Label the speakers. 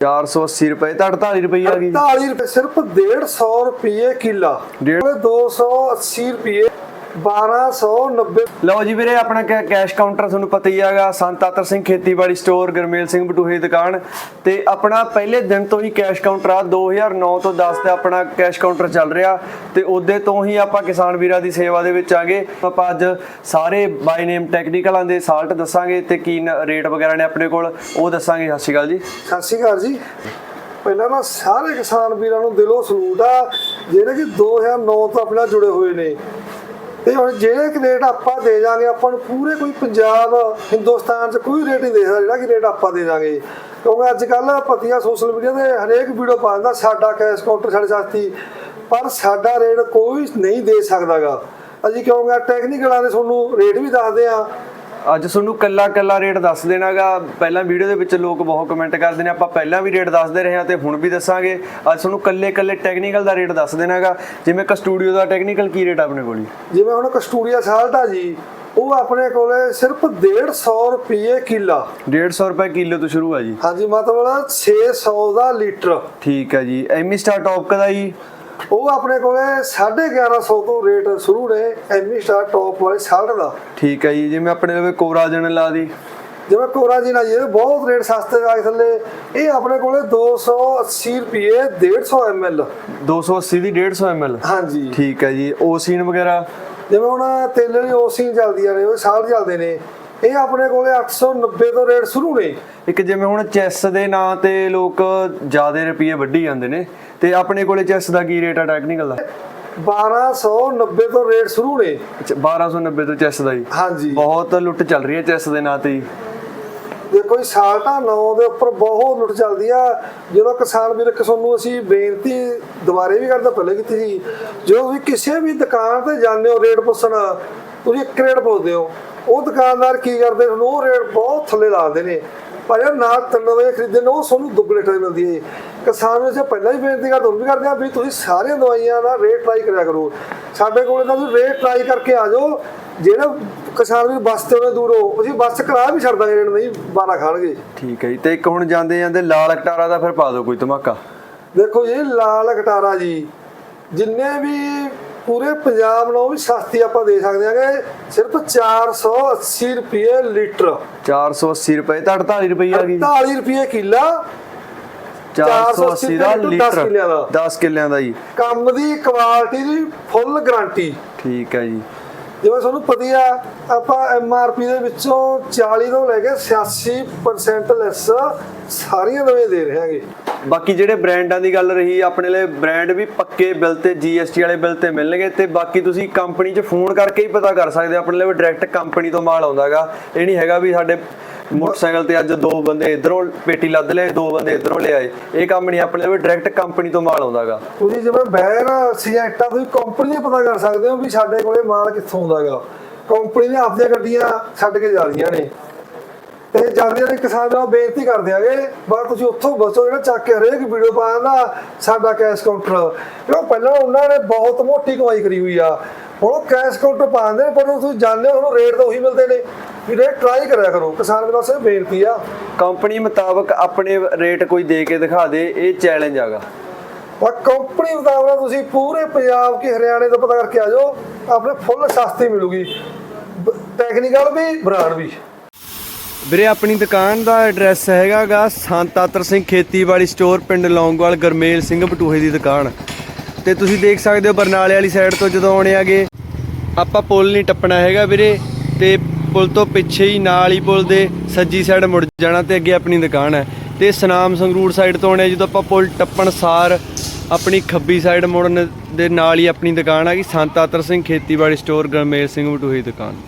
Speaker 1: 480 ਰੁਪਏ ਤਾਂ 48 ਰੁਪਏ ਆ ਗਈ।
Speaker 2: 48 ਰੁਪਏ ਸਿਰਫ 150 ਰੁਪਏ ਕਿੱਲਾ।
Speaker 1: ਡੇਢ-
Speaker 2: 280 ਰੁਪਏ 1290
Speaker 1: ਲਓ ਜੀ ਵੀਰੇ ਆਪਣਾ ਕੈ- ਕੈਸ਼ ਕਾਊਂਟਰ ਤੁਹਾਨੂੰ ਪਤਾ ਹੀ ਹੈਗਾ ਸੰਤ ਆਤਰ ਸਿੰਘ ਖੇਤੀਬਾੜੀ ਸਟੋਰ ਗਰਮੇਲ ਸਿੰਘ ਬਟੂਹੇ ਦੀ ਦੁਕਾਨ ਤੇ ਆਪਣਾ ਪਹਿਲੇ ਦਿਨ ਤੋਂ ਹੀ ਕੈਸ਼ ਕਾਊਂਟਰ ਆ। 2009 ਤੋਂ 10 ਤੇ ਆਪਣਾ ਕੈਸ਼ ਕਾਊਂਟਰ ਚੱਲ ਰਿਹਾ ਤੇ ਉਹਦੇ ਤੋਂ ਹੀ ਆਪਾਂ ਕਿਸਾਨ ਵੀਰਾਂ ਦੀ ਸੇਵਾ ਦੇ ਵਿੱਚ ਆਗੇ। ਆਪਾਂ ਅੱਜ ਸਾਰੇ ਬਾਈ ਨੇਮ ਟੈਕਨੀਕਲਾਂ ਦੇ ਸਾਲਟ ਦੱਸਾਂਗੇ ਤੇ ਕੀ ਨ- ਰੇਟ ਵਗੈਰਾ ਨੇ ਆਪਣੇ ਕੋਲ ਉਹ ਦੱਸਾਂਗੇ। ਸਤਿ ਸ਼੍ਰੀ ਅਕਾਲ ਜੀ।
Speaker 2: ਸਤਿ ਸ਼੍ਰੀ ਅਕਾਲ ਜੀ। ਪਹਿਲਾਂ ਨਾ ਸਾਰੇ ਕਿਸਾਨ ਵੀਰਾਂ ਨੂੰ ਦਿਲੋਂ ਸਲੂਟ ਆ ਜਿਹੜੇ ਕਿ 2009 ਤੋਂ ਆਪਣੇ ਜੁੜੇ ਹੋਏ ਨੇ। ਤੇ ਹੁਣ ਜਿਹੜੇ ਕਿ ਰੇਟ ਆਪਾਂ ਦੇ ਜਾਾਂਗੇ ਆਪਾਂ ਨੂੰ ਪੂਰੇ ਕੋਈ ਪੰਜਾਬ, ਹਿੰਦੁਸਤਾਨ 'ਚ ਕੋਈ ਰੇਟ ਨਹੀਂ ਦੇ ਸਕਦਾ ਜਿਹੜਾ ਕਿ ਰੇਟ ਆਪਾਂ ਦੇ ਜਾਾਂਗੇ ਕਿਉਂਕਿ ਅੱਜ ਕੱਲ ਪਤੀਆਂ ਸੋਸ਼ਲ ਮੀਡੀਆ ਤੇ ਹਰੇਕ ਵੀਡੀਓ ਪਾ ਦਿੰਦਾ, ਸਾਡਾ ਕੈਸ਼ ਕਾਊਂਟਰ ਸਾਡੇ ਸਸਤੀ ਪਰ ਸਾਡਾ ਰੇਟ ਕੋਈ ਨਹੀਂ ਦੇ ਸਕਦਾਗਾ। ਅਸੀਂ ਕਿਉਂਕਿ ਟੈਕਨੀਕਲਾਂ ਦੇ ਤੁਹਾਨੂੰ ਰੇਟ ਵੀ ਦੱਸਦੇ ਆ
Speaker 1: ਅੱਜ ਤੁਹਾਨੂੰ ਕੱਲਾ ਕੱਲਾ ਰੇਟ ਦੱਸ ਦੇਣਾਗਾ। ਪਹਿਲਾਂ ਵੀਡੀਓ ਦੇ ਵਿੱਚ ਲੋਕ ਬਹੁਤ ਕਮੈਂਟ ਕਰਦੇ ਨੇ ਆਪਾਂ ਪਹਿਲਾਂ ਵੀ ਰੇਟ ਦੱਸਦੇ ਰਹੇ ਹਾਂ ਤੇ ਹੁਣ ਵੀ ਦੱਸਾਂਗੇ। ਅੱਜ ਤੁਹਾਨੂੰ ਕੱਲੇ ਕੱਲੇ ਟੈਕਨੀਕਲ ਦਾ ਰੇਟ ਦੱਸ ਦੇਣਾਗਾ। ਜਿਵੇਂ ਕਸਟੂਡੀਓ ਦਾ ਟੈਕਨੀਕਲ ਕੀ ਰੇਟ ਆਪਣੇ ਕੋਲ
Speaker 2: ਜਿਵੇਂ ਹੁਣ ਕਸਟੂਰੀਆ ਸਾਲਟ ਆ ਜੀ ਉਹ ਆਪਣੇ ਕੋਲੇ ਸਿਰਫ 150 ਰੁਪਏ ਕਿੱਲਾ।
Speaker 1: 150 ਰੁਪਏ ਕਿਲੋ ਤੋਂ ਸ਼ੁਰੂ ਆ ਜੀ।
Speaker 2: ਹਾਂਜੀ ਮਤਲਬ 600 ਦਾ ਲੀਟਰ।
Speaker 1: ਠੀਕ ਹੈ ਜੀ। ਐਮੀ ਸਟਾਰ ਟੌਪ ਦਾ ਜੀ।
Speaker 2: ਉਹ ਆਪਣੇ ਕੋਲੇ 1150 ਤੋਂ ਰੇਟ ਸ਼ੁਰੂ ਨੇ ਐਮੀ ਸਟਾਰ ਟੌਪ ਵਾਲੇ ਸਾਲਟ ਦਾ।
Speaker 1: ਠੀਕ ਹੈ ਜੀ ਜਿਵੇਂ ਆਪਣੇ ਲਵੇ ਕੋਰਾਜਨ ਲਾ ਦੀ।
Speaker 2: ਜਿਵੇਂ ਕੋਰਾ ਜੀ ਨਾਲ ਇਹ ਬਹੁਤ ਰੇਟ ਸਸਤੇ ਆ ਥੱਲੇ। ਇਹ ਆਪਣੇ ਕੋਲੇ 280 ਰੁਪਏ 150 ml
Speaker 1: 280 ਦੀ 150 ml
Speaker 2: ਹਾਂਜੀ।
Speaker 1: ਠੀਕ ਹੈ ਜੀ ਓਸੀਨ ਵਗੈਰਾ?
Speaker 2: ਜਿਵੇਂ ਹੁਣ ਤੇਲ ਵਾਲੀ ਓਸਿੰਗ ਚੱਲਦੀਆਂ ਨੇ ਉਹ ਸਾਲ ਚੱਲਦੇ ਨੇ। ਇਹ ਆਪਣੇ ਕੋਲੇ 890 ਤੋਂ ਰੇਟ ਸ਼ੁਰੂ ਨੇ।
Speaker 1: ਇੱਕ ਜਿਵੇਂ ਹੁਣ ਚੈਸ ਦੇ ਨਾਂ ਤੇ ਲੋਕ ਜ਼ਿਆਦਾ ਰੁਪਏ ਵੱਢੀ ਜਾਂਦੇ ਨੇ ਤੇ ਆਪਣੇ ਕੋਲੇ ਚੈਸ ਦਾ ਕੀ ਰੇਟ ਆ ਟੈਕਨੀਕਲ ਦਾ
Speaker 2: 1290 ਤੋਂ ਰੇਟ ਸ਼ੁਰੂ ਨੇ।
Speaker 1: ਅੱਛਾ 1290 ਤੋਂ ਚੈਸ ਦਾ ਜੀ।
Speaker 2: ਹਾਂਜੀ।
Speaker 1: ਬਹੁਤ ਲੁੱਟ ਚੱਲ ਰਹੀ ਹੈ ਚੈਸ ਦੇ ਨਾਂ ਤੇ ਜੀ।
Speaker 2: ਦੇਖੋ ਜੀ ਸਾਲਟਾ 9 ਦੇ ਉੱਪਰ ਬਹੁਤ ਲੁੱਟ ਚੱਲਦੀ ਆ। ਜਦੋਂ ਕਿਸਾਨ ਵੀਰ ਕਿਸਮ ਨੂੰ ਅਸੀਂ ਬੇਨਤੀ ਦੁਬਾਰੇ ਵੀ ਕਰਦਾ ਪਹਿਲੇ ਕੀਤੀ ਸੀ ਜਦੋਂ ਤੁਸੀਂ ਕਿਸੇ ਵੀ ਦੁਕਾਨ ਤੇ ਜਾਂਦੇ ਹੋ ਰੇਟ ਪੁੱਛਣ ਤੁਸੀਂ ਇੱਕ ਰੇਟ ਪੁੱਛਦੇ ਹੋ। ਉਹ ਦੁਕਾਨਦਾਰ ਕੀ ਕਰਦੇ ਤੁਹਾਨੂੰ ਉਹ ਰੇਟ ਬਹੁਤ ਥੱਲੇ ਲਾਉਂਦੇ ਨੇ। ਪਰ ਯਾਰ ਨਾਲ ਤਿੰਨ ਵਜੇ ਖਰੀਦਦੇ ਨੇ ਉਹ ਤੁਹਾਨੂੰ ਦੁੱਗਣੇ ਟਾਈਮ ਮਿਲਦੀ ਹੈ ਕਿਸਾਨ ਨੂੰ ਅਸੀਂ ਪਹਿਲਾਂ ਹੀ ਬੇਨਤੀ ਕਰਦੇ ਵੀ ਕਰਦੇ ਆ ਵੀ ਤੁਸੀਂ ਸਾਰੀਆਂ ਦਵਾਈਆਂ ਦਾ ਰੇਟ ਟਰਾਈ ਕਰਿਆ ਕਰੋ। ਸਾਡੇ ਕੋਲ ਤਾਂ ਤੁਸੀਂ ਰੇਟ ਟਰਾਈ ਕਰਕੇ ਆ ਜਾਓ। ਜਿਹੜਾ ਕਿਸਾਨ ਵੀ ਬੱਸ ਤੇ ਉਹਨੇ ਦੂਰੋਂ ਅਸੀਂ ਬੱਸ ਕਰਾ ਵੀ ਛੱਡ ਦਾਂਗੇ ਨਹੀਂ ਬਾਰਾ ਖਾਣਗੇ।
Speaker 1: ਠੀਕ ਹੈ ਜੀ। ਤੇ ਇੱਕ ਹੁਣ ਜਾਂਦੇ ਜਾਂਦੇ ਲਾਲ ਕਟਾਰਾ ਦਾ ਫਿਰ ਪਾ ਦਿਓ ਕੋਈ ਧਮਾਕਾ।
Speaker 2: ਦੇਖੋ ਜੀ ਲਾਲ ਕਟਾਰਾ ਜੀ ਜਿੰਨੇ ਵੀ ਪੂਰੇ ਪੰਜਾਬ ਨੂੰ ਵੀ ਸਸਤੀ ਆਪਾਂ ਦੇ ਸਕਦੇ ਹਾਂਗੇ। ਸਿਰਫ 480 ਰੁਪਏ ਲੀਟਰ।
Speaker 1: 480 ਰੁਪਏ ਤਾਂ 48 ਰੁਪਏ ਆ ਗਈ।
Speaker 2: 48 ਰੁਪਏ ਕਿੱਲਾ।
Speaker 1: 480 ਦਾ
Speaker 2: 480
Speaker 1: ਲੀਟਰ
Speaker 2: ਕਿੱਲਿਆਂ ਦਾ।
Speaker 1: 10 ਕਿੱਲਿਆਂ ਦਾ ਜੀ।
Speaker 2: ਕੰਮ ਦੀ ਕੁਆਲਿਟੀ ਦੀ ਫੁੱਲ ਗਾਰੰਟੀ
Speaker 1: ਠੀਕ ਹੈ ਜੀ।
Speaker 2: ਜਿਵੇਂ ਤੁਹਾਨੂੰ ਪਤਾ ਆ ਆਪਾਂ ਐਮ ਆਰ ਪੀ ਦੇ ਵਿੱਚੋਂ 40 ਤੋਂ ਲੈ ਕੇ 86% ਲੈਸ ਸਾਰੀਆਂ ਨਵੇਂ ਦੇ ਰਹੇ ਹਾਂਗੇ।
Speaker 1: ਬਾਕੀ ਜਿਹੜੇ ਬ੍ਰਾਂਡਾਂ ਦੀ ਗੱਲ ਰਹੀ, ਆਪਣੇ ਲਈ ਬ੍ਰਾਂਡ ਵੀ ਪੱਕੇ ਬਿੱਲ ਤੇ GST ਵਾਲੇ ਬਿੱਲ ਤੇ ਮਿਲਣਗੇ ਤੇ ਬਾਕੀ ਤੁਸੀਂ ਕੰਪਨੀ 'ਚ ਫੋਨ ਕਰਕੇ ਹੀ ਪਤਾ ਕਰ ਸਕਦੇ ਹੋ, ਆਪਣੇ ਲਈ ਡਾਇਰੈਕਟ ਕੰਪਨੀ ਤੋਂ ਮਾਲ ਆਉਂਦਾਗਾ ਇਹ ਨਹੀਂ ਹੈਗਾ ਵੀ ਸਾਡੇ ਮੋਟਰਸਾਈਕਲ ਤੇ ਅੱਜ ਦੋ ਬੰਦੇ ਇਧਰੋਂ ਪੇਟੀ ਲੱਦ ਲਏ, ਦੋ ਬੰਦੇ ਇਧਰੋਂ ਲਿਆਏ ਇਹ ਕੰਮ ਨਹੀਂ, ਆਪਣੇ ਲਈ ਡਾਇਰੈਕਟ ਕੰਪਨੀ ਤੋਂ ਮਾਲ ਆਉਂਦਾਗਾ
Speaker 2: ਤੁਸੀਂ ਜਿਵੇਂ ਬੈਰ ਸੀਐਟਾ, ਤੁਸੀਂ ਕੰਪਨੀ ਦਾ ਪਤਾ ਕਰ ਸਕਦੇ ਹੋ ਵੀ ਸਾਡੇ ਕੋਲੇ ਮਾਲ ਕਿੱਥੋਂ ਆਉਂਦਾਗਾ ਕੰਪਨੀ ਨੇ ਆਪਣੀਆਂ ਗੱਡੀਆਂ ਛੱਡ ਕੇ ਜਾ ਰਹੀਆਂ ਨੇ। ਤੇ ਜਾਂਦੇ ਨੇ ਕਿਸਾਨ ਨੂੰ ਬੇਨਤੀ ਕਰ ਦਿਆਂਗੇ ਬਸ ਤੁਸੀਂ ਉੱਥੋਂ ਬਸੋ ਜਿਹੜਾ ਚੱਕ ਕੇ ਹਰੇਕ ਵੀਡੀਓ ਪਾਉਂਦਾ ਸਾਡਾ ਕੈਸ਼ ਕਾਊਂਟਰ ਕਿਉਂ ਪਹਿਲਾਂ ਉਹਨਾਂ ਨੇ ਬਹੁਤ ਮੋਟੀ ਕਮਾਈ ਕਰੀ ਹੋਈ ਆ। ਹੁਣ ਉਹ ਕੈਸ਼ ਕਾਊਂਟਰ ਪਾਉਂਦੇ ਨੇ ਪਰ ਉਹ ਤੁਸੀਂ ਜਾਣਦੇ ਹੋ ਉਹਨੂੰ ਰੇਟ ਤਾਂ ਉਹੀ ਮਿਲਦੇ ਨੇ। ਵੀ ਰੇਟ ਟਰਾਈ ਕਰਿਆ ਕਰੋ ਕਿਸਾਨ ਦੇ ਵਾਸਤੇ ਬੇਨਤੀ ਆ।
Speaker 1: ਕੰਪਨੀ ਮੁਤਾਬਕ ਆਪਣੇ ਰੇਟ ਕੋਈ ਦੇ ਕੇ ਦਿਖਾ ਦੇ ਇਹ ਚੈਲੰਜ ਆਗਾ
Speaker 2: ਔਰ ਕੰਪਨੀ ਮੁਤਾਬਕ ਤੁਸੀਂ ਪੂਰੇ ਪੰਜਾਬ ਕੇ ਹਰਿਆਣੇ ਤੋਂ ਪਤਾ ਕਰਕੇ ਆ ਜਾਓ ਆਪਣੇ ਫੁੱਲ ਸਸਤੀ ਮਿਲੂਗੀ। ਟੈਕਨੀਕਲ ਵੀ ਬ੍ਰਾਂਡ ਵੀ।
Speaker 1: ਵੀਰੇ ਆਪਣੀ ਦੁਕਾਨ ਦਾ ਐਡਰੈਸ ਹੈਗਾਗਾ ਸੰਤ ਆਤਰ ਸਿੰਘ ਖੇਤੀਬਾੜੀ ਸਟੋਰ ਪਿੰਡ ਲੌਂਗਵਾਲ ਗਰਮੇਲ ਸਿੰਘ ਬਟੂਹੇ ਦੀ ਦੁਕਾਨ। ਤੇ ਤੁਸੀਂ ਦੇਖ ਸਕਦੇ ਹੋ ਬਰਨਾਲੇ ਵਾਲੀ ਸਾਈਡ ਤੋਂ ਜਦੋਂ ਆਉਣੇ ਆਗੇ ਆਪਾਂ ਪੁਲ ਨਹੀਂ ਟੱਪਣਾ ਹੈਗਾ ਵੀਰੇ ਤੇ ਪੁਲ ਤੋਂ ਪਿੱਛੇ ਹੀ ਨਾਲ ਹੀ ਪੁਲ ਦੇ ਸੱਜੀ ਸਾਈਡ ਮੁੜ ਜਾਣਾ ਤੇ ਅੱਗੇ ਆਪਣੀ ਦੁਕਾਨ ਹੈ। ਤੇ ਸਨਾਮ ਸੰਗਰੂਰ ਸਾਈਡ ਤੋਂ ਆਉਣੇ ਆ, ਜਦੋਂ ਆਪਾਂ ਪੁਲ ਟੱਪਣ ਸਾਰ ਆਪਣੀ ਖੱਬੀ ਸਾਈਡ ਮੁੜਨ ਦੇ ਨਾਲ ਹੀ ਆਪਣੀ ਦੁਕਾਨ ਹੈਗੀ ਸੰਤ ਆਤਰ ਸਿੰਘ ਖੇਤੀਬਾੜੀ ਸਟੋਰ ਗਰਮੇਲ ਸਿੰਘ ਬਟੂਹੇ ਦੀ ਦੁਕਾਨ।